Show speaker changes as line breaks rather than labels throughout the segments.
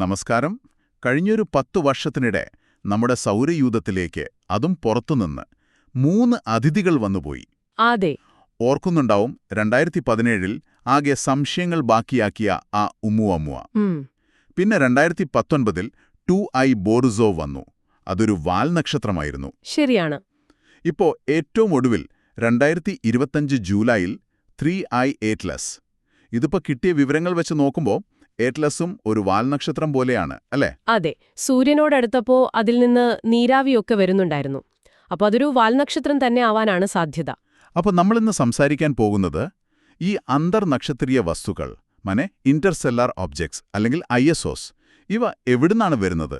നമസ്കാരം. കഴിഞ്ഞൊരു പത്തു വർഷത്തിനിടെ നമ്മുടെ സൗരയൂഥത്തിലേക്ക് അതും പുറത്തുനിന്ന് മൂന്ന് അതിഥികൾ വന്നുപോയി.
അതെ.
ഓർക്കുന്നുണ്ടാവും രണ്ടായിരത്തി പതിനേഴിൽ ആകെ സംശയങ്ങൾ ബാക്കിയാക്കിയ ആ ഉമ്മുവമ്മുവ. പിന്നെ രണ്ടായിരത്തി പത്തൊൻപതിൽ ടു ഐ ബോറിസോ വന്നു. അതൊരു വാൽ നക്ഷത്രമായിരുന്നു.
ശരിയാണ്.
ഇപ്പോ ഏറ്റവും ഒടുവിൽ രണ്ടായിരത്തി ഇരുപത്തഞ്ച് ജൂലൈയിൽ ത്രീ ഐ ഏറ്റ്ലസ് ഇതിപ്പോ കിട്ടിയ വിവരങ്ങൾ വെച്ച് നോക്കുമ്പോൾ ഏറ്റ്ലസും ഒരു വാൽനക്ഷത്രം പോലെയാണ് അല്ലേ?
അതെ. സൂര്യനോടടുത്തപ്പോ അതിൽ നിന്ന് നീരാവിയൊക്കെ വരുന്നുണ്ടായിരുന്നു. അപ്പൊ അതൊരു വാൽനക്ഷത്രം തന്നെ ആവാനാണ് സാധ്യത.
അപ്പോൾ നമ്മളിന്ന് സംസാരിക്കാൻ പോകുന്നത് ഈ അന്തർനക്ഷത്രീയ വസ്തുക്കൾ മനെ ഇന്റർസെല്ലാർ ഒബ്ജക്ട്സ് അല്ലെങ്കിൽ ഐ ഇവ എവിടുന്നാണ് വരുന്നത്?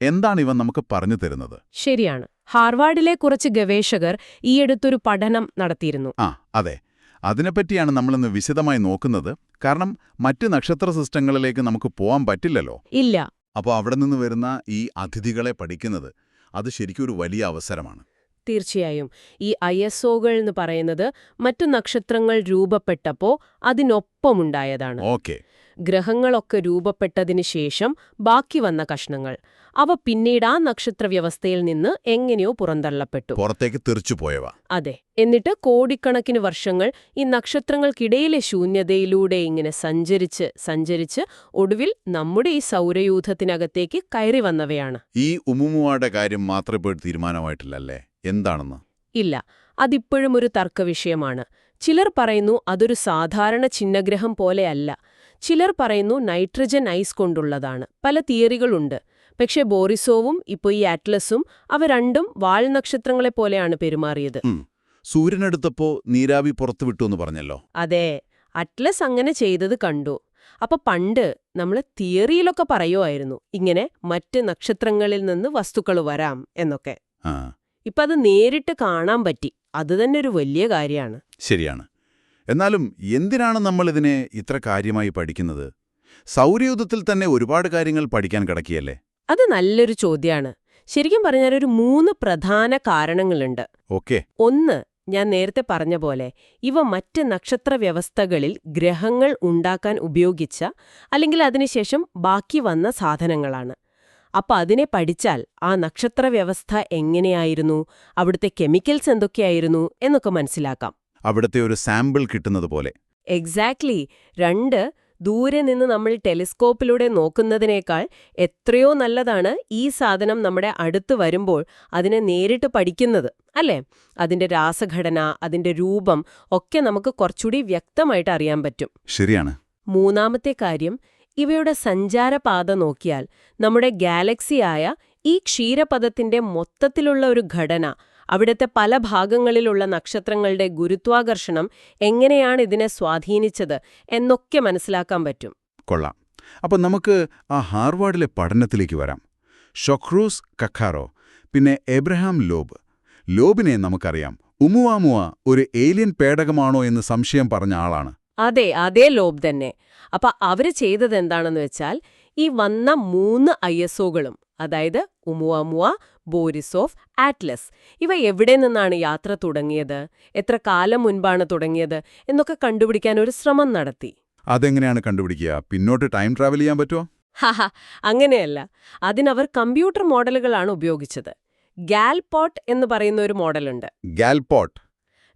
എന്താണ് ഇവ നമുക്ക് പറഞ്ഞു തരുന്നത്?
ശരിയാണ്. ഹാർവാർഡിലെ കുറച്ച് ഗവേഷകർ ഈയടുത്തൊരു പഠനം നടത്തിയിരുന്നു.
ആ അതെ. അതിനെപ്പറ്റിയാണ് നമ്മളിന്ന് വിശദമായി നോക്കുന്നത്. കാരണം മറ്റ് നക്ഷത്ര സിസ്റ്റങ്ങളിലേക്ക് നമുക്ക് പോകാൻ പറ്റില്ലല്ലോ.
ഇല്ല.
അപ്പോൾ അവിടെ നിന്ന് വരുന്ന ഈ അതിഥികളെ പഠിക്കുന്നത് അത് ശരിക്കും ഒരു വലിയ അവസരമാണ്.
തീർച്ചയായും. ഈ ഐ എസ് ഒകൾ എന്ന് പറയുന്നത് മറ്റു നക്ഷത്രങ്ങൾ രൂപപ്പെട്ടപ്പോ അതിനൊപ്പമുണ്ടായതാണ്.
ഓക്കെ.
ഗ്രഹങ്ങളൊക്കെ രൂപപ്പെട്ടതിന് ശേഷം ബാക്കി വന്ന കഷ്ണങ്ങൾ. അവ പിന്നീട് ആ നക്ഷത്ര വ്യവസ്ഥയിൽ നിന്ന് എങ്ങനെയോ പുറന്തള്ളപ്പെട്ടു.
പുറത്തേക്ക് തിരിച്ചുപോയവ
അതെ. എന്നിട്ട് കോടിക്കണക്കിന് വർഷങ്ങൾ ഈ നക്ഷത്രങ്ങൾക്കിടയിലെ ശൂന്യതയിലൂടെ ഇങ്ങനെ സഞ്ചരിച്ച് സഞ്ചരിച്ച് ഒടുവിൽ നമ്മുടെ ഈ സൗരയൂഥത്തിനകത്തേക്ക് കയറി വന്നവയാണ്.
ഈ ഉമ്മുമുവാടെ കാര്യം മാത്രമേ ഇപ്പോൾ തീരുമാനമായിട്ടില്ലല്ലേ? എന്താണെന്ന്?
ഇല്ല. അതിപ്പോഴും ഒരു തർക്കവിഷയമാണ്. ചിലർ പറയുന്നു അതൊരു സാധാരണ ചിഹ്നഗ്രഹം പോലെയല്ല. ചിലർ പറയുന്നു നൈട്രജൻ ഐസ് കൊണ്ടുള്ളതാണ്. പല തിയറികളുണ്ട്. പക്ഷേ ബോറിസോവും ഇപ്പോൾ ഈ ആറ്റ്ലസും അവ രണ്ടും വാൽ നക്ഷത്രങ്ങളെ പോലെയാണ് പെരുമാറിയത്.
സൂര്യനെടുത്തപ്പോ നീരാവി പുറത്തുവിട്ടു എന്ന് പറഞ്ഞല്ലോ.
അതെ. അറ്റ്ലസ് അങ്ങനെ ചെയ്തത് കണ്ടു. അപ്പൊ പണ്ട് നമ്മൾ തിയറിയിലൊക്കെ പറയുമായിരുന്നു ഇങ്ങനെ മറ്റ് നക്ഷത്രങ്ങളിൽ നിന്ന് വസ്തുക്കൾ വരാം എന്നൊക്കെ. ഇപ്പൊ അത് നേരിട്ട് കാണാൻ പറ്റി. അത് തന്നെ ഒരു വലിയ കാര്യമാണ്.
ശരിയാണ്. എന്നാലും എന്തിനാണ് നമ്മൾ ഇതിനെ ഇത്ര കാര്യമായി പഠിക്കുന്നത്? സൗരയൂഥത്തിൽ തന്നെ ഒരുപാട് കാര്യങ്ങൾ പഠിക്കാൻ കിടക്കിയല്ലേ
അത് നല്ലൊരു ചോദ്യമാണ് ശരിക്കും പറഞ്ഞാൽ ഒരു മൂന്ന് പ്രധാന കാരണങ്ങളുണ്ട്.
ഓക്കെ.
ഒന്ന് ഞാൻ നേരത്തെ പറഞ്ഞ പോലെ ഇവ മറ്റ് നക്ഷത്ര വ്യവസ്ഥകളിൽ ഗ്രഹങ്ങൾ ഉണ്ടാക്കാൻ ഉപയോഗിച്ച അല്ലെങ്കിൽ അതിനുശേഷം ബാക്കി വന്ന സാധനങ്ങളാണ്. അപ്പൊ അതിനെ പഠിച്ചാൽ ആ നക്ഷത്ര വ്യവസ്ഥ എങ്ങനെയായിരുന്നു? അവിടുത്തെ കെമിക്കൽസ് എന്തൊക്കെയായിരുന്നു? എന്നൊക്കെ മനസ്സിലാക്കാം.
അവിടുത്തെ ഒരു സാമ്പിൾ കിട്ടുന്നത് പോലെ
എക്സാക്ട്ലി രണ്ട് ദൂരെ നിന്ന് നമ്മൾ ടെലിസ്കോപ്പിലൂടെ നോക്കുന്നതിനേക്കാൾ എത്രയോ നല്ലതാണ് ഈ സാധനം നമ്മുടെ അടുത്ത് വരുമ്പോൾ അതിനെ നേരിട്ട് പഠിക്കുന്നത് അല്ലേ? അതിന്റെ രാസഘടന അതിന്റെ രൂപം ഒക്കെ നമുക്ക് കുറച്ചുകൂടി വ്യക്തമായിട്ട് അറിയാൻ പറ്റും.
ശരിയാണ്.
മൂന്നാമത്തെ കാര്യം ഇവയുടെ സഞ്ചാരപാത നോക്കിയാൽ നമ്മുടെ ഗാലക്സിയായ ഈ ക്ഷീരപഥത്തിന്റെ മൊത്തത്തിലുള്ള ഒരു ഘടന അവിടുത്തെ പല ഭാഗങ്ങളിലുള്ള നക്ഷത്രങ്ങളുടെ ഗുരുത്വാകർഷണം എങ്ങനെയാണ് ഇതിനെ സ്വാധീനിച്ചത് എന്നൊക്കെ മനസ്സിലാക്കാൻ പറ്റും.
കൊള്ളാം. അപ്പോൾ നമുക്ക് ആ ഹാർവാർഡിലെ പഠനത്തിലേക്ക് വരാം. ഷൊക്രൂസ് കഖാറോ പിന്നെ എബ്രഹാം ലോബ്. ലോബിനെ നമുക്കറിയാം. ഉമുവാമുവ ഒരു ഏലിയൻ പേടകമാണോ എന്ന് സംശയം പറഞ്ഞ ആളാണ്.
അതെ അതേ ലോബ് തന്നെ. അപ്പൊ അവർ ചെയ്തത് എന്താണെന്ന് വെച്ചാൽ ഈ വന്ന മൂന്ന് ഐ എസ് ഒകളും അതായത് ഉമുവമുവ ബോരിസോഫ് ആറ്റ്ലസ്. ഇവ എവിടെ നിന്നാണ് യാത്ര തുടങ്ങിയത്? എത്ര കാലം മുൻപാണ് തുടങ്ങിയത്? എന്നൊക്കെ കണ്ടുപിടിക്കാൻ ഒരു ശ്രമം നടത്തി.
അതെങ്ങനെയാണ് കണ്ടുപിടിക്കുക? പിന്നോട്ട് ടൈം ട്രാവൽ ചെയ്യാൻ പറ്റുമോ
ഹാ അങ്ങനെയല്ല. അതിനവർ കമ്പ്യൂട്ടർ മോഡലുകളാണ് ഉപയോഗിച്ചത്. ഗാൽപോട്ട് എന്ന് പറയുന്ന ഒരു മോഡലുണ്ട്.
ഗാൽപോട്ട്.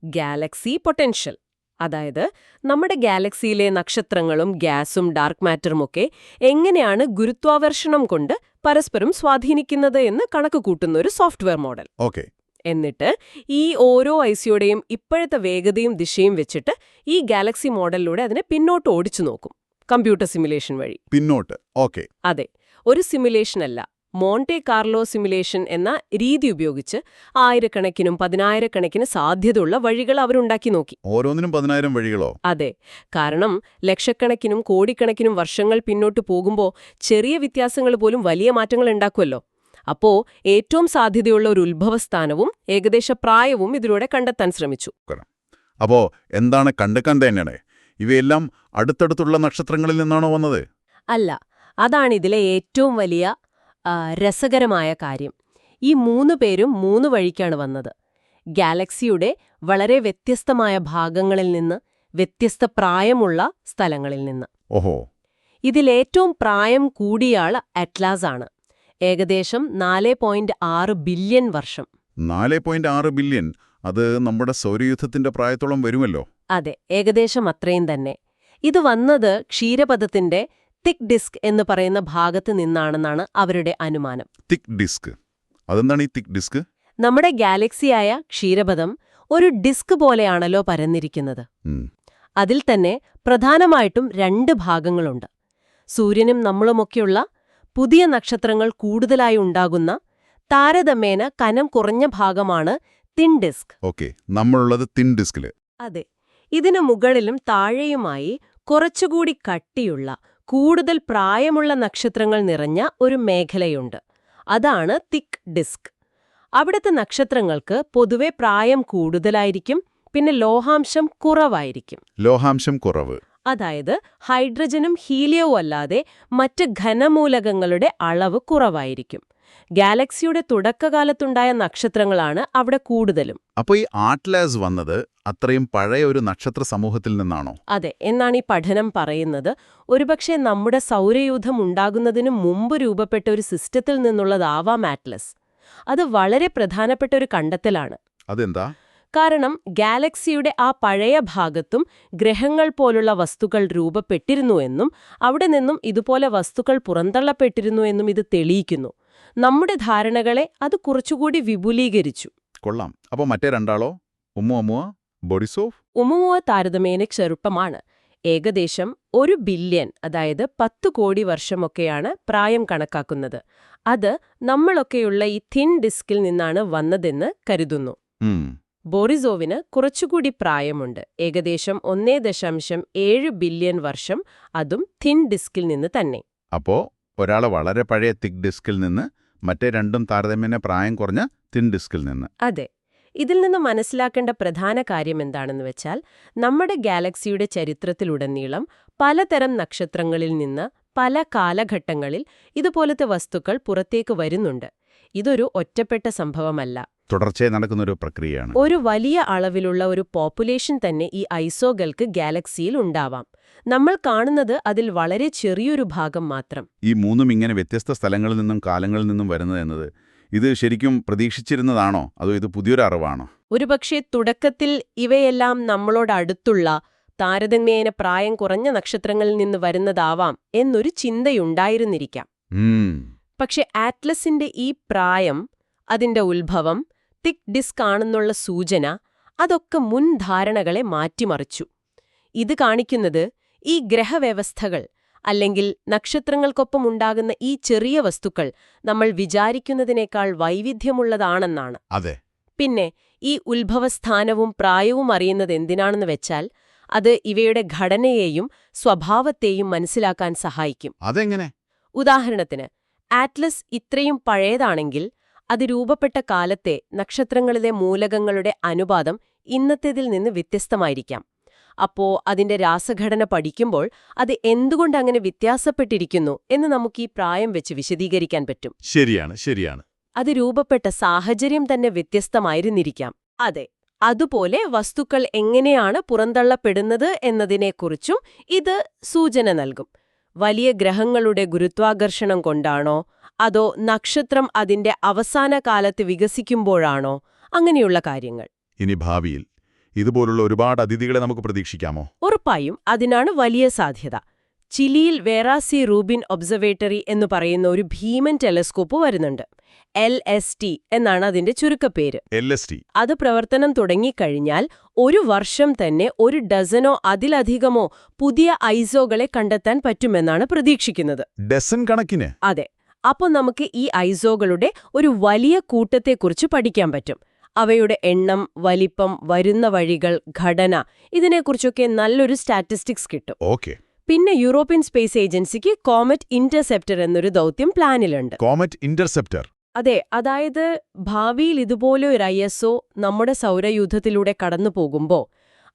Galaxy potential. അതായത് നമ്മുടെ ഗാലക്സിയിലെ നക്ഷത്രങ്ങളും ഗ്യാസും ഡാർക്ക് മാറ്ററുമൊക്കെ എങ്ങനെയാണ് ഗുരുത്വാകർഷണം കൊണ്ട് പരസ്പരം സ്വാധീനിക്കുന്നത് എന്ന് കണക്ക് കൂട്ടുന്ന ഒരു സോഫ്റ്റ്വെയർ മോഡൽ.
ഓക്കെ.
എന്നിട്ട് ഈ ഓരോ ഐസിയുടെയും ഇപ്പോഴത്തെ വേഗതയും ദിശയും വെച്ചിട്ട് ഈ ഗാലക്സി മോഡലിലൂടെ അതിനെ പിന്നോട്ട് ഓടിച്ചു നോക്കും. കമ്പ്യൂട്ടർ സിമുലേഷൻ വഴി.
പിന്നോട്ട്. ഓക്കെ.
അതെ. ഒരു സിമുലേഷൻ അല്ല മോണ്ടെ കാർലോ സിമുലേഷൻ എന്ന രീതി ഉപയോഗിച്ച് ആയിരക്കണക്കിനും പതിനായിരക്കണക്കിന് സാധ്യതയുള്ള വഴികൾ അവരുണ്ടാക്കി നോക്കി.
ഓരോന്നിനും പതിനായിരം വഴികളോ?
അതെ. കാരണം ലക്ഷക്കണക്കിനും കോടിക്കണക്കിനും വർഷങ്ങൾ പിന്നോട്ട് പോകുമ്പോൾ ചെറിയ വ്യത്യാസങ്ങൾ പോലും വലിയ മാറ്റങ്ങൾ ഉണ്ടാക്കുമല്ലോ. അപ്പോ ഏറ്റവും സാധ്യതയുള്ള ഒരു ഉത്ഭവസ്ഥാനവും ഏകദേശ പ്രായവും ഇതിലൂടെ കണ്ടെത്താൻ ശ്രമിച്ചു.
അപ്പോ എന്താണ് കണ്ടെക്കാൻ തന്നെയാണ്? ഇവയെല്ലാം അടുത്തടുത്തുള്ള നക്ഷത്രങ്ങളിൽ നിന്നാണോ വന്നത്?
അല്ല. അതാണ് ഇതിലെ ഏറ്റവും വലിയ രസകരമായ കാര്യം. ഈ മൂന്ന് പേരും മൂന്ന് വഴിക്കാണ് വന്നത്. ഗാലക്സിയുടെ വളരെ വ്യത്യസ്തമായ ഭാഗങ്ങളിൽ നിന്ന് വ്യത്യസ്ത പ്രായമുള്ള സ്ഥലങ്ങളിൽ നിന്ന്.
ഓഹോ.
ഇതിലേറ്റവും പ്രായം കൂടിയാൾ അറ്റ്ലാസ് ആണ്. ഏകദേശം നാല് പോയിന്റ് ആറ് ബില്യൺ വർഷം.
നാല് പോയിന്റ് ആറ് ബില്യൺ? അത് നമ്മുടെ സൗരയുദ്ധത്തിന്റെ പ്രായത്തോളം വരുമല്ലോ.
അതെ ഏകദേശം അത്രയും തന്നെ. ഇത് വന്നത് ക്ഷീരപഥത്തിന്റെ തിക് ഡിസ്ക് എന്ന് പറയുന്ന ഭാഗത്ത് നിന്നാണെന്നാണ് അവരുടെ അനുമാനം.
Thick disc. അതെന്താണ് ഈ തിക് ഡിസ്ക്?
നമ്മുടെ ഗാലക്സിയായ ക്ഷീരപഥം ഒരു ഡിസ്ക് പോലെയാണല്ലോ പരന്നിരിക്കുന്നത്. അതിൽ തന്നെ പ്രധാനമായിട്ടും രണ്ട് ഭാഗങ്ങളുണ്ട്. സൂര്യനും നമ്മളുമൊക്കെയുള്ള പുതിയ നക്ഷത്രങ്ങൾ കൂടുതലായി ഉണ്ടാകുന്ന താരതമ്യേന കനം കുറഞ്ഞ ഭാഗമാണ് തിൻ ഡിസ്ക്.
ഓക്കെ. നമ്മളുള്ളത് തിൻ ഡിസ്കിൽ.
അതെ. ഇതിനു മുകളിലും താഴെയുമായി കുറച്ചുകൂടി കട്ടിയുള്ള കൂടുതൽ പ്രായമുള്ള നക്ഷത്രങ്ങൾ നിറഞ്ഞ ഒരു മേഖലയുണ്ട്. അതാണ് തിക്ക് ഡിസ്ക്. അവിടുത്തെ നക്ഷത്രങ്ങൾക്ക് പൊതുവെ പ്രായം കൂടുതലായിരിക്കും പിന്നെ ലോഹാംശം കുറവായിരിക്കും.
ലോഹാംശം കുറവ്.
അതായത് ഹൈഡ്രജനും ഹീലിയവും അല്ലാതെ മറ്റ് ഘനമൂലകങ്ങളുടെ അളവ് കുറവായിരിക്കും. ഗാലക്സിയുടെ തുടക്കകാലത്തുണ്ടായ നക്ഷത്രങ്ങളാണ് അവിടെ കൂടുതലും.
അപ്പോൾ ഈ ആട്ലാസ് വന്നത് അത്രയും പഴയ ഒരു നക്ഷത്ര സമൂഹത്തിൽ നിന്നാണോ?
അതെ എന്നാണ് ഈ പഠനം പറയുന്നത്. ഒരുപക്ഷെ നമ്മുടെ സൗരയൂഥം ഉണ്ടാകുന്നതിന് മുമ്പ് രൂപപ്പെട്ട ഒരു സിസ്റ്റത്തിൽ നിന്നുള്ളതാവാം ആറ്റ്ലസ് അത് വളരെ പ്രധാനപ്പെട്ട ഒരു കണ്ടെത്തലാണ്.
അതെന്താ?
കാരണം ഗാലക്സിയുടെ ആ പഴയ ഭാഗത്തും ഗ്രഹങ്ങൾ പോലുള്ള വസ്തുക്കൾ രൂപപ്പെട്ടിരുന്നു എന്നും അവിടെ നിന്നും ഇതുപോലെ വസ്തുക്കൾ പുറന്തള്ളപ്പെട്ടിരുന്നു എന്നും ഇത് തെളിയിക്കുന്നു. നമ്മുടെ ധാരണകളെ അത് കുറച്ചുകൂടി വിപുലീകരിച്ചു.
കൊള്ളാം. അപ്പോൾ മറ്റേ രണ്ടാളോ? ഉമ്മുഅമ്മുവ അമ്മുവ? ബൊഡിസോഫ്
ഉമുവ താരതമ്യേന ചെറുപ്പമാണ്. ഏകദേശം ഒരു ബില്യൺ അതായത് പത്തു കോടി വർഷമൊക്കെയാണ് പ്രായം കണക്കാക്കുന്നത്. അത് നമ്മളൊക്കെയുള്ള ഈ തിൻ ഡിസ്കിൽ നിന്നാണ് വന്നതെന്ന് കരുതുന്നു. ബോറിസോവിന് കുറച്ചുകൂടി പ്രായമുണ്ട്. ഏകദേശം ഒന്നേ ദശാംശം ഏഴ് ബില്യൺ വർഷം അതും തിൻ ഡിസ്കിൽ നിന്ന് തന്നെ.
അപ്പോ ഒരാളെ വളരെ പഴയ തിക് ഡിസ്കിൽ നിന്ന് മറ്റേ രണ്ടും താരതമ്യേന പ്രായം കുറഞ്ഞ തിൻ ഡിസ്കിൽ നിന്ന്.
അതെ. ഇതിൽ നിന്ന് മനസ്സിലാക്കേണ്ട പ്രധാന കാര്യം എന്താണെന്ന് വെച്ചാൽ നമ്മുടെ ഗാലക്സിയുടെ ചരിത്രത്തിലുടനീളം പലതരം നക്ഷത്രങ്ങളിൽ നിന്ന് പല കാലഘട്ടങ്ങളിൽ ഇതുപോലത്തെ വസ്തുക്കൾ പുറത്തേക്ക് വരുന്നുണ്ട്. ഇതൊരു ഒറ്റപ്പെട്ട സംഭവമല്ല.
തുടർച്ചയായി നടക്കുന്ന ഒരു പ്രക്രിയയാണ്.
ഒരു വലിയ അളവിലുള്ള ഒരു പോപ്പുലേഷൻ തന്നെ ഈ ഐസോകൾക്ക് ഗാലക്സിയിൽ ഉണ്ടാവാം. നമ്മൾ കാണുന്നത് അതിൽ വളരെ ചെറിയൊരു ഭാഗം മാത്രം.
ഈ മൂന്നും ഇങ്ങനെ വ്യത്യസ്ത സ്ഥലങ്ങളിൽ നിന്നും കാലങ്ങളിൽ നിന്നും വരുന്നത് എന്നത് ഇത് ശരിക്കും പ്രതീക്ഷിച്ചിരുന്നതാണോ? അതോ ഇത് പുതിയൊരു അറിവാണോ?
ഒരുപക്ഷെ തുടക്കത്തിൽ ഇവയെല്ലാം നമ്മളോട് അടുത്തുള്ള താരതമ്യേന പ്രായം കുറഞ്ഞ നക്ഷത്രങ്ങളിൽ നിന്ന് വരുന്നതാവാം എന്നൊരു ചിന്തയുണ്ടായിരുന്നിരിക്കാം. പക്ഷെ ആറ്റ്ലസിന്റെ ഈ പ്രായം അതിന്റെ ഉത്ഭവം തിക് ഡിസ്ക് ആണെന്നുള്ള സൂചന അതൊക്കെ മുൻ ധാരണകളെ മാറ്റിമറിച്ചു. ഇത് കാണിക്കുന്നത് ഈ ഗ്രഹവ്യവസ്ഥകൾ അല്ലെങ്കിൽ നക്ഷത്രങ്ങൾക്കൊപ്പം ഉണ്ടാകുന്ന ഈ ചെറിയ വസ്തുക്കൾ നമ്മൾ വിചാരിക്കുന്നതിനേക്കാൾ വൈവിധ്യമുള്ളതാണെന്നാണ്.
അതെ.
പിന്നെ ഈ ഉത്ഭവസ്ഥാനവും പ്രായവും അറിയുന്നത് എന്തിനാണെന്ന് വെച്ചാൽ അത് ഇവയുടെ ഘടനയെയും സ്വഭാവത്തെയും മനസ്സിലാക്കാൻ സഹായിക്കും.
അതെങ്ങനെ?
ഉദാഹരണത്തിന് ആറ്റ്ലസ് ഇത്രയും പഴയതാണെങ്കിൽ അത് രൂപപ്പെട്ട കാലത്തെ നക്ഷത്രങ്ങളിലെ മൂലകങ്ങളുടെ അനുപാതം ഇന്നത്തേതിൽ നിന്ന് വ്യത്യസ്തമായിരിക്കാം. അപ്പോ അതിന്റെ രാസഘടന പഠിക്കുമ്പോൾ അത് എന്തുകൊണ്ട് അങ്ങനെ വ്യത്യാസപ്പെട്ടിരിക്കുന്നു എന്ന് നമുക്ക് ഈ പ്രായം വെച്ച് വിശദീകരിക്കാൻ പറ്റും.
ശരിയാണ് ശരിയാണ്.
അത് രൂപപ്പെട്ട സാഹചര്യം തന്നെ വ്യത്യസ്തമായിരുന്നിരിക്കാം. അതെ അതുപോലെ വസ്തുക്കൾ എങ്ങനെയാണ് പുറന്തള്ളപ്പെടുന്നത് എന്നതിനെക്കുറിച്ചും ഇത് സൂചന നൽകും. വലിയ ഗ്രഹങ്ങളുടെ ഗുരുത്വാകർഷണം കൊണ്ടാണോ അതോ നക്ഷത്രം അതിന്റെ അവസാന കാലത്ത് വികസിക്കുമ്പോഴാണോ? അങ്ങനെയുള്ള കാര്യങ്ങൾ.
ഇനി ഭാവിയിൽ ഇതുപോലുള്ള ഒരുപാട് അതിഥികളെ നമുക്ക് പ്രതീക്ഷിക്കാമോ?
ഉറപ്പായും അതിനാണ് വലിയ സാധ്യത. ചിലിയിൽ വേറാസി റൂബിൻ ഒബ്സർവേറ്ററി എന്ന് പറയുന്ന ഒരു ഭീമൻ ടെലസ്കോപ്പ് വരുന്നുണ്ട്. എൽ എസ് ടി എന്നാണ് അതിന്റെ ചുരുക്കപ്പേര്.
L S T.
അത് പ്രവർത്തനം തുടങ്ങിക്കഴിഞ്ഞാൽ ഒരു വർഷം തന്നെ ഒരു ഡസനോ അതിലധികമോ പുതിയ ഐസോകളെ കണ്ടെത്താൻ പറ്റുമെന്നാണ് പ്രതീക്ഷിക്കുന്നത്.
ഡസൻ കണക്കിന്?
അതെ. അപ്പോൾ നമുക്ക് ഈ ഐസോകളുടെ ഒരു വലിയ കൂട്ടത്തെക്കുറിച്ച് പഠിക്കാൻ പറ്റും. അവയുടെ എണ്ണം വലിപ്പം വരുന്ന വഴികൾ ഘടന ഇതിനെക്കുറിച്ചൊക്കെ നല്ലൊരു സ്റ്റാറ്റിസ്റ്റിക്സ് കിട്ടും.
ഓക്കെ.
പിന്നെ യൂറോപ്യൻ സ്പേസ് ഏജൻസിക്ക് കോമറ്റ് ഇന്റർസെപ്റ്റർ എന്നൊരു ദൗത്യം പ്ലാനിലുണ്ട്.
Comet interceptor.
അതെ അതായത് ഭാവിയിൽ ഇതുപോലെ ഒരു ഐ എസ് ഒ നമ്മുടെ സൗരയൂഥത്തിലൂടെ കടന്നു പോകുമ്പോൾ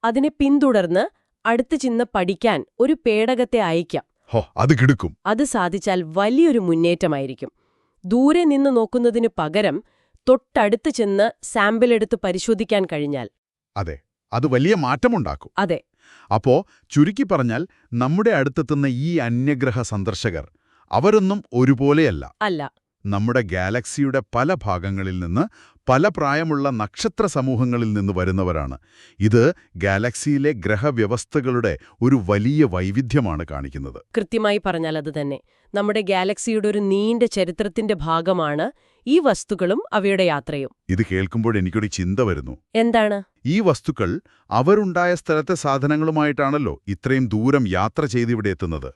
അതിനെ പിന്തുടർന്ന് അടുത്ത് ചെന്ന് പഠിക്കാൻ ഒരു പേടകത്തെ അയക്കാം.
ഹോ അത് കിടുക്കും.
അത് സാധിച്ചാൽ വലിയൊരു മുന്നേറ്റമായിരിക്കും. ദൂരെ നിന്ന് നോക്കുന്നതിനു പകരം തൊട്ടടുത്ത് ചെന്ന് സാമ്പിൾ എടുത്ത് പരിശോധിക്കാൻ കഴിഞ്ഞാൽ.
അതെ അത് വലിയ മാറ്റമുണ്ടാക്കും.
അതെ.
അപ്പോ ചുരുക്കി പറഞ്ഞാൽ നമ്മുടെ അടുത്തെത്തുന്ന ഈ അന്യഗ്രഹ സന്ദർശകർ അവരൊന്നും ഒരുപോലെയല്ല.
അല്ല.
നമ്മുടെ ഗാലക്സിയുടെ പല ഭാഗങ്ങളിൽ നിന്ന് പല പ്രായമുള്ള നക്ഷത്ര സമൂഹങ്ങളിൽ നിന്ന് വരുന്നവരാണ്. ഇത് ഗാലക്സിയിലെ ഗ്രഹവ്യവസ്ഥകളുടെ ഒരു വലിയ വൈവിധ്യമാണ് കാണിക്കുന്നത്.
കൃത്യമായി പറഞ്ഞാൽ അത് തന്നെ. നമ്മുടെ ഗാലക്സിയുടെ ഒരു നീണ്ട ചരിത്രത്തിന്റെ ഭാഗമാണ് ഈ വസ്തുക്കളും അവയുടെ യാത്രയും.
ഇത് കേൾക്കുമ്പോൾ എനിക്കൊരു ചിന്ത വരുന്നു.
എന്താണ്?
ഈ വസ്തുക്കൾ അവരുണ്ടായ സ്ഥലത്തെ സാധനങ്ങളുമായിട്ടാണല്ലോ ഇത്രയും ദൂരം യാത്ര ചെയ്ത് ഇവിടെ
എത്തുന്നത്.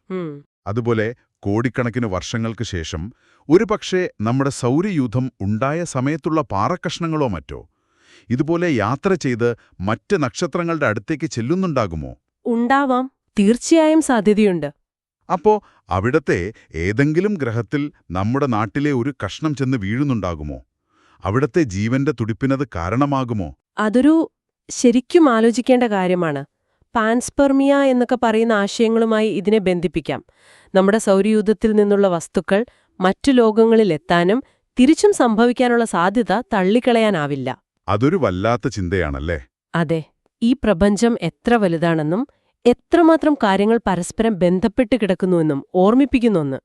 അതുപോലെ കോടിക്കണക്കിന് വർഷങ്ങൾക്ക് ശേഷം ഒരുപക്ഷെ നമ്മുടെ സൗരയൂഥം ഉണ്ടായ സമയത്തുള്ള പാറക്കഷ്ണങ്ങളോ മറ്റോ. ഇതുപോലെ യാത്ര ചെയ്ത് മറ്റ് നക്ഷത്രങ്ങളുടെ അടുത്തേക്ക് ചെല്ലുന്നുണ്ടാകുമോ?
ഉണ്ടാവാം. തീർച്ചയായും സാധ്യതയുണ്ട്.
അപ്പോ അവിടത്തെ ഏതെങ്കിലും ഗ്രഹത്തിൽ നമ്മുടെ നാട്ടിലെ ഒരു കഷ്ണം ചെന്ന് വീഴുന്നുണ്ടാകുമോ? അവിടത്തെ ജീവന്റെ തുടിപ്പിനത് കാരണമാകുമോ?
അതൊരു ശരിക്കും ആലോചിക്കേണ്ട കാര്യമാണ്. പാൻസ്പെർമിയ എന്നൊക്കെ പറയുന്ന ആശയങ്ങളുമായി ഇതിനെ ബന്ധിപ്പിക്കാം. നമ്മുടെ സൗരയൂഥത്തിൽ നിന്നുള്ള വസ്തുക്കൾ മറ്റു ലോകങ്ങളിൽ എത്താനും തിരിച്ചും സംഭവിക്കാനുള്ള സാധ്യത തള്ളിക്കളയാനാവില്ല.
അതൊരു വല്ലാത്ത ചിന്തയാണല്ലേ?
അതെ ഈ പ്രപഞ്ചം എത്ര വലുതാണെന്നും എത്രമാത്രം കാര്യങ്ങൾ പരസ്പരം ബന്ധപ്പെട്ട് കിടക്കുന്നുവെന്നും ഓർമ്മിപ്പിക്കുന്നുവെന്ന്